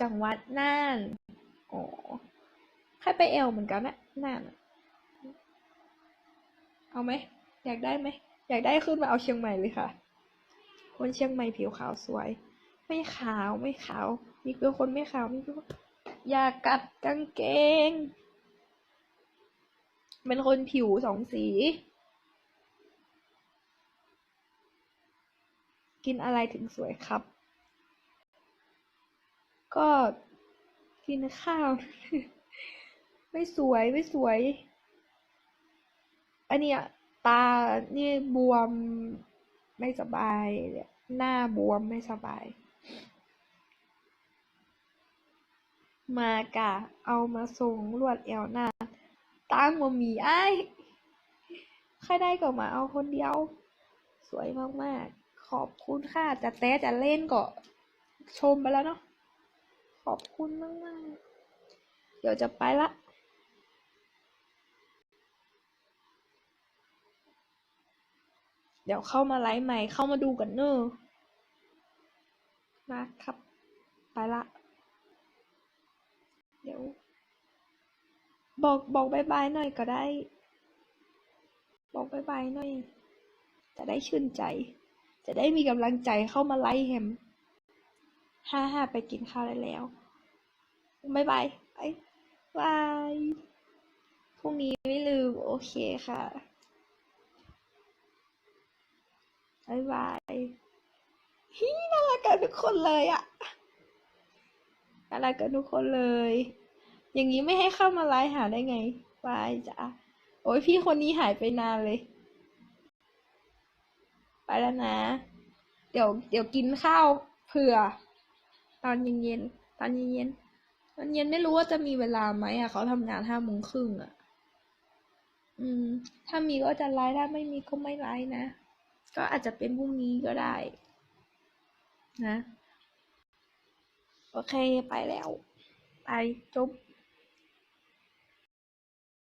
จังหวัดน่านอ๋อใครไปแอลเหมือนกันนะน่านเอาไหม อยากได้ไหม อยากได้ขึ้นมาเอาเชียงใหม่เลยค่ะ คนเชียงใหม่ผิวขาวสวย ไม่ขาวไม่ขาว มีเป็นคนไม่ขาวมีเป็นคนอย่ากัดกางเกง เป็นคนผิวสองสี กินอะไรถึงสวยครับ ก็กินข้าว ไม่สวยไม่สวย อันนี้ตานี่บวมไม่สบายเนี่ยหน้าบวมไม่สบาย มากะ เอามาส่งรวดเอวหน้า ตั้งมามีไอ้ใครได้ก็มาเอาคนเดียว สวยมาก ๆ ขอบคุณค่ะจะแต้จะเล่นก็ชมไปแล้วเนาะ ขอบคุณมากๆเดี๋ยวจะไปละเดี๋ยวเข้ามาไลฟ์ใหม่เข้ามาดูกันเนอะนะครับ ไปละ เดี๋ยว บอกบอกบายบายหน่อยก็ได้ บอกบายบายหน่อย จะได้ชื่นใจ จะได้มีกำลังใจเข้ามาไลฟ์แฮม ห้าห้าไปกินข้าวได้แล้วบายบายบายบายพรุ่งนี้ไม่ลืม โอเคค่ะบายบายฮีน่ารักกันทุกคนเลยอะน่ารักกันทุกคนเลย อย่างนี้ไม่ให้เข้ามาไลฟ์หาได้ไงบายจ้ะโอ้ยพี่คนนี้หายไปนานเลย ไปแล้วนะ เดี๋ยวเดี๋ยวกินข้าวเผื่อ ตอนเย็นๆตอนเย็นๆตอนเย็นไม่รู้ว่าจะมีเวลาไหมอะเขาทำงานห้าโมงครึ่งอะ อืม ถ้ามีก็จะไลฟ์ถ้าไม่มีก็ไม่ไลฟ์นะ ก็อาจจะเป็นพรุ่งนี้ก็ได้ นะ โอเคไปแล้ว ไปจบ